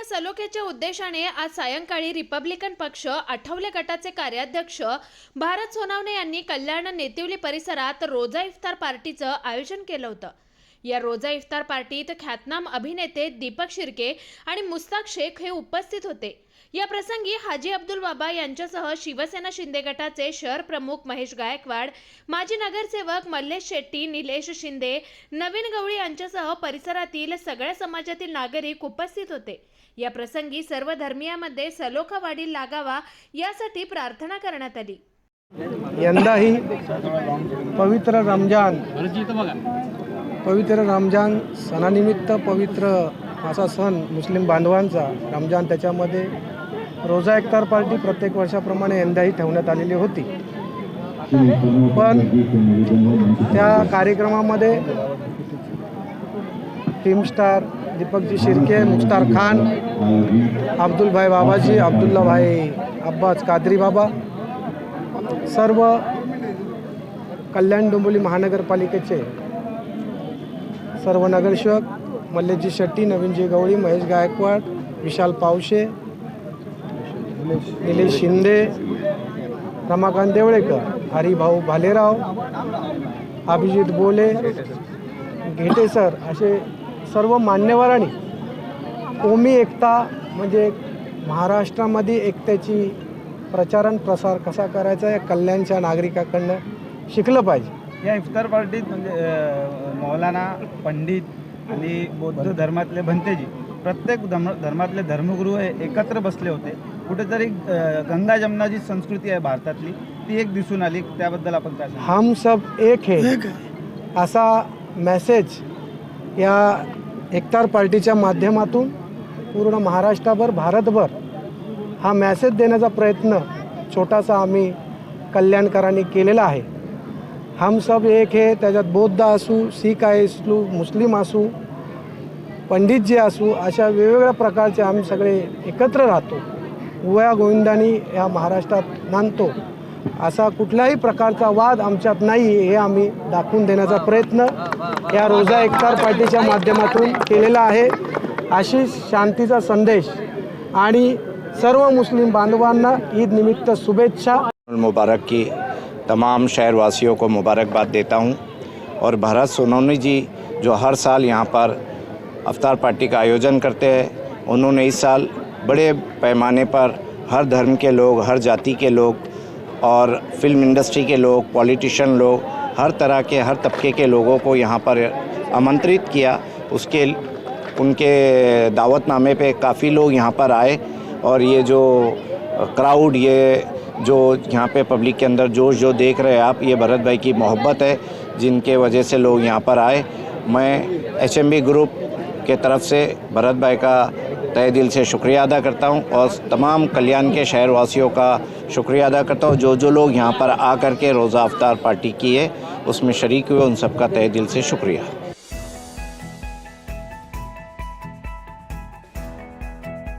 या सलोख्याच्या उद्देशाने आज सायंकाळी रिपब्लिकन पक्ष आठवले गटाचे कार्याध्यक्ष भारत सोनावणे यांनी कल्याण नेतिवली परिसरात रोजा इफ्तार पार्टीचं आयोजन केलं होतं. या रोजा इफ्तार पार्टीत ख्यातनाम अभिनेते दीपक शिर्के आणि मुस्ताक शेख हे उपस्थित होते. या प्रसंगी हाजी अब्दुल बाबा यांच्यासह शिवसेना शिंदे गटाचे शहर प्रमुख महेश गायकवाड माजी नगरसेवक मल्लेश शेट्टी निलेश शिंदे नवीन गवळी यांच्यासह परिसरातील सगळ्या समाजातील नागरिक उपस्थित होते. या प्रसंगी सर्व धर्मियामध्ये सलोखा वाढील लागावा यासाठी प्रार्थना करण्यात आली. यंदाही पवित्र रमजान पवित्र रमजान सणानिमित्त पवित्र असा सण मुस्लिम बांधवांचा. रमजान त्याच्यामध्ये रोजा एकतार पार्टी प्रत्येक वर्षाप्रमाणे यंदाही ठेवण्यात आलेली होती. पण त्या कार्यक्रमामध्ये फिल्म स्टार दीपकजी शिर्के मुख्तार खान अब्दुलभाई बाबाजी अब्दुल्लाभाई अब्बास कादरी बाबा सर्व कल्याण डोंबिवली महानगरपालिकेचे सर्व नगरसेवक मल्लेशजी शेट्टी नवीनजी गवळी महेश गायकवाड विशाल पावशे निलेश शिंदे रमाकांत देवळेकर हरिभाऊ भालेराव अभिजित बोले घेटे सर असे सर्व मान्यवरांनी कोमी एकता म्हणजे महाराष्ट्रामध्ये एकत्याची प्रचारण प्रसार कसा करायचा या कल्याणच्या नागरिकाकडनं शिकलं पाहिजे. या इफ्तार पार्टीत म्हणजे मौलाना पंडित आणि बौद्ध धर्मातले भंतेजी प्रत्येक धर्म धर्मातले धर्मगुरू हे एकत्र बसले होते. कुठेतरी गंगा जमनाची संस्कृती आहे भारतातली. ती एक दिसून आली. त्याबद्दल आपण काय? हम सब एक है. असा मेसेज या एकतार पार्टीच्या माध्यमातून पूर्ण महाराष्ट्रभर भारतभर हा मेसेज देण्याचा प्रयत्न छोटासा आम्ही कल्याणकरांनी केलेला आहे. हम सब एक हे त्याच्यात बौद्ध असू शीख असू मुस्लिम असू पंडित जे असू अशा वेगवेगळ्या प्रकारचे आम्ही सगळे एकत्र राहतो. गोया गोविंदानी या महाराष्ट्रात नांदतो. असा कुठल्याही प्रकारचा वाद आमच्यात नाही हे आम्ही दाखवून देण्याचा प्रयत्न या रोजा एकतार पार्टीच्या माध्यमातून केलेला आहे. अशी शांतीचा संदेश आणि सर्व मुस्लिम बांधवांना ईद निमित्त शुभेच्छा. मुबारक की तमाम शहरवासियों को मुबारकबाद देता हूँ। और भारत सोनोनी जी जो हर साल यहाँ पर अवतार पार्टी का आयोजन करते हैं, उन्होंने इस साल बड़े पैमाने पर हर धर्म के लोग, हर जाति के लोग और फ़िल्म इंडस्ट्री के लोग, पॉलिटिशियन लोग, हर तरह के, हर तबके के लोगों को यहाँ पर आमंत्रित किया। उसके उनके दावतनामे पे काफ़ी लोग यहाँ पर आए और ये जो क्राउड, ये जो यहाँ पे पब्लिक के अंदर जोश जो देख रहे हैं आप, ये भरत भाई की मोहब्बत है, जिनके वजह से लोग यहाँ पर आए। मैं एच ग्रुप के तरफ़ से भरत भाई का तय दिल से शुक्रिया अदा करता हूँ और तमाम कल्याण के शहरवासियों का शुक्रिया अदा करता हूँ। जो जो लोग यहाँ पर आकर के रोज़ा अफ्तार पार्टी की है, उसमें शरीक हुए उन सबका तय दिल से शुक्रिया।